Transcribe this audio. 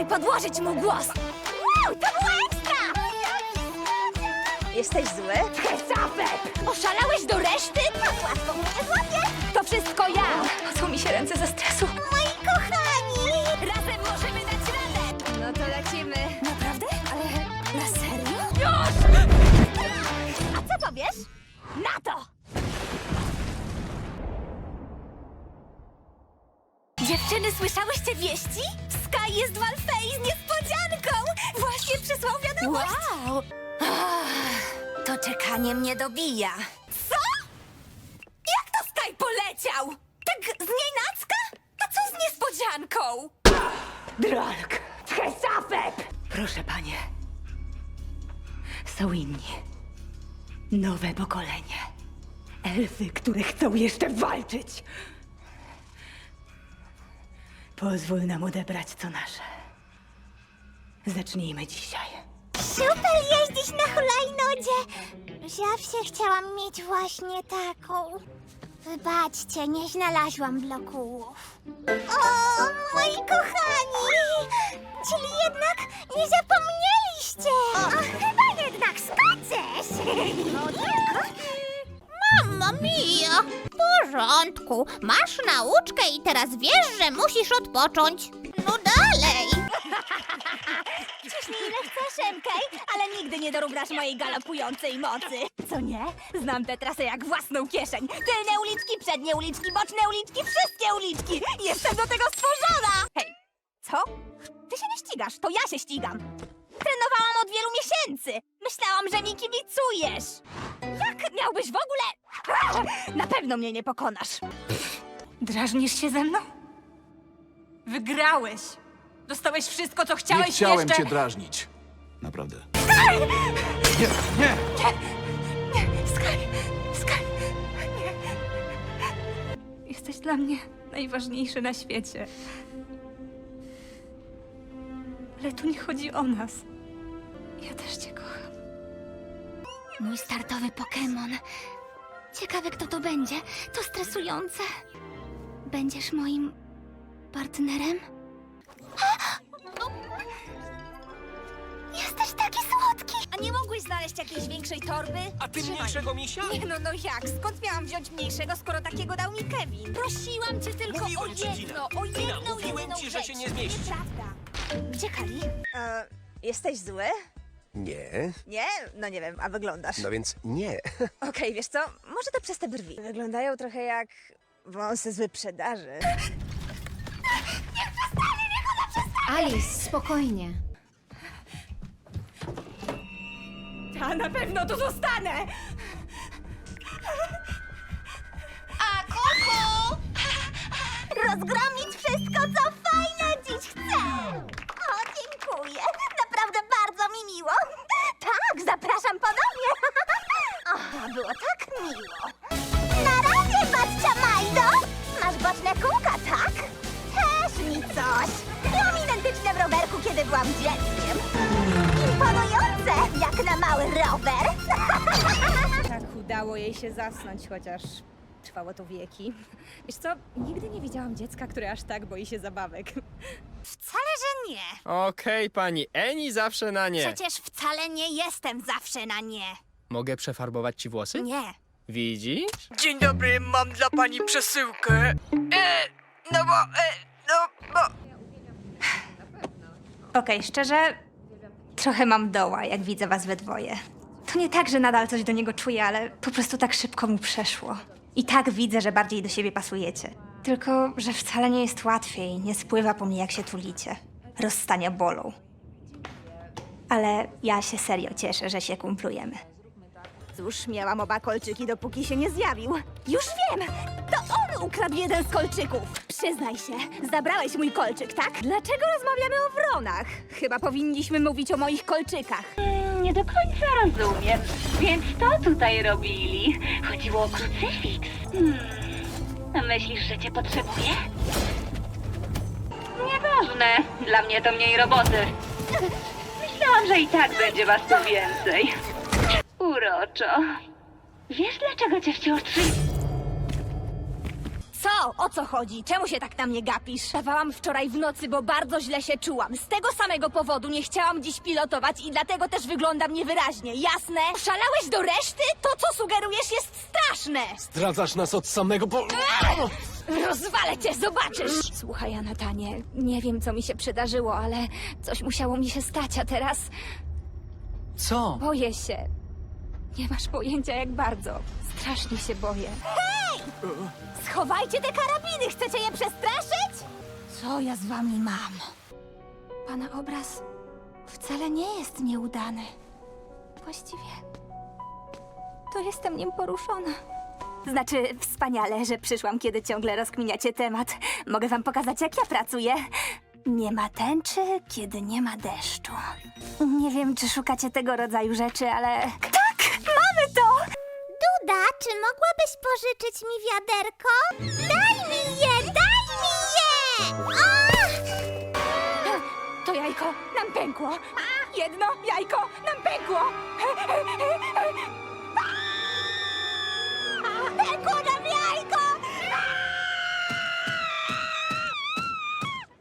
Spróbuj podłożyć mu głos. Wow, to było ekstra! Jesteś zły? Kesapet! Oszalałeś do reszty? Tak łatwo mnie nie złapiesz. To wszystko ja. Chodzą mi się ręce ze stresu. Moi kochani! Razem możemy dać radę. No to lecimy. Naprawdę? Ale na serio? Już! A co powiesz? Na to! Dziewczyny, słyszałyście wieści? Sky jest w Alfei z niespodzianką! Właśnie przysłał wiadomość! Wow! To czekanie mnie dobija. Co? Jak to Sky poleciał? Tak z nienacka? A co z niespodzianką? Dralk! Hesapep! Proszę panie. Są inni. Nowe pokolenie. Elfy, które chcą jeszcze walczyć. Pozwól nam odebrać co nasze. Zacznijmy dzisiaj. Super jeździć na hulajnodzie! Zawsze chciałam mieć właśnie taką. Wybaczcie, nie znalazłam bloków. O, moi kochani! Czyli jednak nie zapomnieliście! O, chyba jednak skaczesz! No Mamma mia! Porządku. Masz nauczkę i teraz wiesz, że musisz odpocząć. No dalej! Ciśnij ile chcesz, MK, ale nigdy nie dorównasz mojej galopującej mocy. Co nie? Znam tę trasę jak własną kieszeń. Tylne uliczki, przednie uliczki, boczne uliczki, wszystkie uliczki. Jestem do tego stworzona! Hej, co? Ty się nie ścigasz, to ja się ścigam. Trenowałam od wielu miesięcy. Myślałam, że mi kibicujesz. Jak miałbyś w ogóle... Na pewno mnie nie pokonasz. Drażnisz się ze mną? Wygrałeś. Dostałeś wszystko, co chciałeś Nie chciałem jeszcze... cię drażnić. Naprawdę. Nie, Sky! Sky! Nie. Jesteś dla mnie najważniejszy na świecie. Ale tu nie chodzi o nas. Ja też cię kocham. Mój startowy Pokémon. Ciekawe, kto to będzie. To stresujące. Będziesz moim partnerem? Jesteś taki słodki! A nie mogłeś znaleźć jakiejś większej torby? A ty Trzymaj. mniejszego misia? Nie no, no jak? Skąd miałam wziąć mniejszego, skoro takiego dał mi Kevin? Prosiłam cię tylko Mówiłem o ci, jedno, Tina. o jedną, Tina, mówiłem jedną ci, że rzecz. się nie zmieści. Nieprawda. Gdzie Kali? E, jesteś zły? Nie, Nie? No nie wiem, a wyglądasz. no więc nie. Okej, wiesz co? Może to przez te brwi. Wyglądają trochę jak wąsy zły przedaży. Alice, spokojnie. Ja na pewno tu zostanę! Było tak miło. Na razie, babcia Majdo! Masz boczne kółka, tak? Też mi coś. Miałam identyczne w rowerku, kiedy byłam dzieckiem. Imponujące, jak na mały rower. Tak udało jej się zasnąć, chociaż trwało to wieki. Wiesz co, nigdy nie widziałam dziecka, które aż tak boi się zabawek. Wcale, że nie. Okej, pani Eni zawsze na nie. Przecież wcale nie jestem zawsze na nie. Mogę przefarbować ci włosy? Nie. Widzisz? Dzień dobry, mam dla pani przesyłkę. E, no bo, e, no bo... Okej, szczerze, trochę mam doła, jak widzę was we dwoje. To nie tak, że nadal coś do niego czuję, ale po prostu tak szybko mu przeszło. I tak widzę, że bardziej do siebie pasujecie. Tylko, że wcale nie jest łatwiej, nie spływa po mnie, jak się tulicie. Rozstania bolą. Ale ja się serio cieszę, że się kumplujemy. Cóż, miałam oba kolczyki, dopóki się nie zjawił. Już wiem! To on ukradł jeden z kolczyków! Przyznaj się, zabrałeś mój kolczyk, tak? Dlaczego rozmawiamy o wronach? Chyba powinniśmy mówić o moich kolczykach. Nie do końca rozumiem. Więc co tutaj robili? Chodziło o krucyfiks. Hmm. Myślisz, że cię potrzebuję? Nieważne. Dla mnie to mniej roboty. Myślałam, że i tak będzie was tu więcej. Uroczo. Wiesz, dlaczego cię wciąż trzy... Co? O co chodzi? Czemu się tak na mnie gapisz? Dawałam wczoraj w nocy, bo bardzo źle się czułam. Z tego samego powodu nie chciałam dziś pilotować i dlatego też wyglądam niewyraźnie, jasne? Szalałeś do reszty? To, co sugerujesz, jest straszne! Zdradzasz nas od samego po... Rozwalę cię, zobaczysz! Słuchaj, Anatanie, nie wiem, co mi się przydarzyło, ale coś musiało mi się stać, a teraz Co? boję się. Nie masz pojęcia, jak bardzo. Strasznie się boję. Schowajcie te karabiny, chcecie je przestraszyć? Co ja z wami mam? Pana obraz wcale nie jest nieudany. Właściwie to jestem nim poruszona. Znaczy, wspaniale, że przyszłam, kiedy ciągle rozkminiacie temat. Mogę wam pokazać, jak ja pracuję. Nie ma tęczy, kiedy nie ma deszczu. Nie wiem, czy szukacie tego rodzaju rzeczy, ale... Tak! czy mogłabyś pożyczyć mi wiaderko? Daj mi je, daj mi je! O! To jajko nam pękło. Jedno jajko nam pękło. Pękło nam jajko!